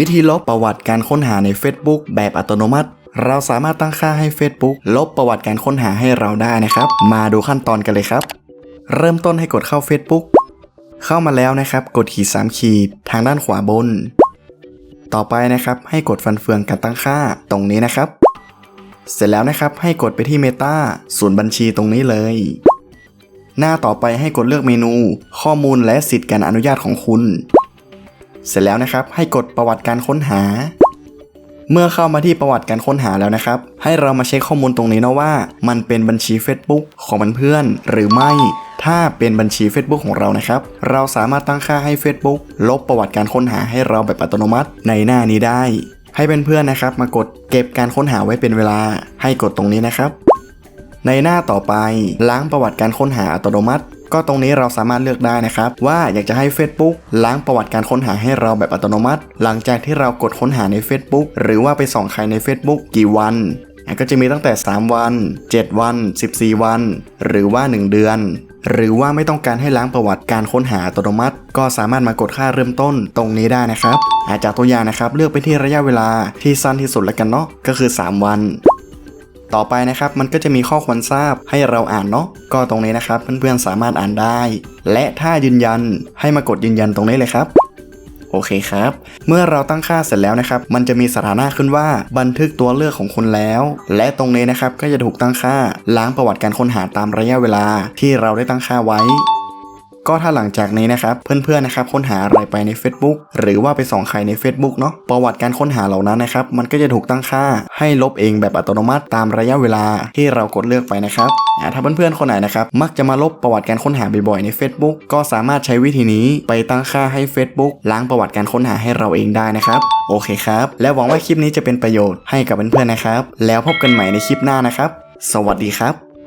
วิธีลบประวัติการค้นหาใน Facebook แบบอัตโนมัติ เราสามารถตั้งค่าให้ Facebook ลบประวัติการค้นหาให้เราได้นะครับ มาดูขั้นตอนกันเลยครับ เริ่มต้นให้กดเข้า Facebook เข้ามาแล้วนะครับ กดขีด3ขีดทางด้านขวาบน ต่อไปนะครับให้กดฟันเฟืองการตั้งค่าตรงนี้นะครับ เสร็จแล้วนะครับให้กดไปที่ Meta ส่วนบัญชีตรงนี้เลย หน้าต่อไปให้กดเลือกเมนู ข้อมูลและสิทธิ์การอนุญาตของคุณ เสร็จแล้วนะครับ ให้กดประวัติการค้นหา เมื่อเข้ามาที่ประวัติการค้นหาแล้วนะครับ ให้เรามาเช็คข้อมูลตรงนี้นะว่า มันเป็นบัญชี Facebook ของเพื่อนหรือไม่ ถ้าเป็นบัญชี Facebook ของเรานะครับ เราสามารถตั้งค่าให้ Facebook ลบประวัติการค้นหาให้เราแบบอัตโนมัติในหน้านี้ได้ ให้เพื่อนๆนะครับ มากดเก็บการค้นหาไว้เป็นเวลา ให้กดตรงนี้นะครับในหน้าต่อไปล้างประวัติการค้นหาอัตโนมัติ ก็ตรงนี้เราสามารถเลือกได้นะครับ ว่าอยากจะให้ Facebook ล้างประวัติการค้นหาให้เราแบบอัตโนมัติ หลังจากที่เรากดค้นหาใน Facebook หรือว่าไปส่องใครใน Facebook กี่วันก็จะมีตั้งแต่ 3 วัน 7 วัน 14 วัน หรือว่า 1 เดือน หรือว่าไม่ต้องการให้ล้างประวัติการค้นหาอัตโนมัติ ก็สามารถมากดค่าเริ่มต้นตรงนี้ได้นะครับอาจากตัวอย่างนะครับ เลือกไปที่ระยะเวลาที่สั้นที่สุดแล้วกันเนาะก็คือ 3 วัน ต่อไปนะครับมันก็จะมีข้อควรทราบให้เราอ่านเนาะก็ตรงนี้นะครับเพื่อนๆสามารถอ่านได้ และถ้ายืนยันให้มากดยืนยันตรงนี้เลยครับโอเคครับ เมื่อเราตั้งค่าเสร็จแล้วนะครับ มันจะมีสถานะขึ้นว่าบันทึกตัวเลือกของคุณแล้ว และตรงนี้นะครับก็จะถูกตั้งค่าล้างประวัติการค้นหาตามระยะเวลาที่เราได้ตั้งค่าไว้ ก็ถ้าหลังจากนี้นะครับเพื่อนๆนะครับค้นหาอะไรไปใน Facebook หรือว่าไปส่องใครใน Facebook เนาะประวัติการค้นหาเหล่านั้นนะครับมันก็จะถูกตั้งค่าให้ลบเองแบบอัตโนมัติตามระยะเวลาที่เรากดเลือกไปนะครับถ้าเพื่อนๆคนไหนนะครับมักจะมาลบประวัติการค้นหาบ่อยๆใน Facebook ก็สามารถใช้วิธีนี้ไปตั้งค่าให้ Facebook ล้างประวัติการค้นหาให้เราเองได้นะครับโอเคครับ และหวังว่าคลิปนี้จะเป็นประโยชน์ให้กับเพื่อนๆนะครับ แล้วพบกันใหม่ในคลิปหน้านะครับ สวัสดีครับ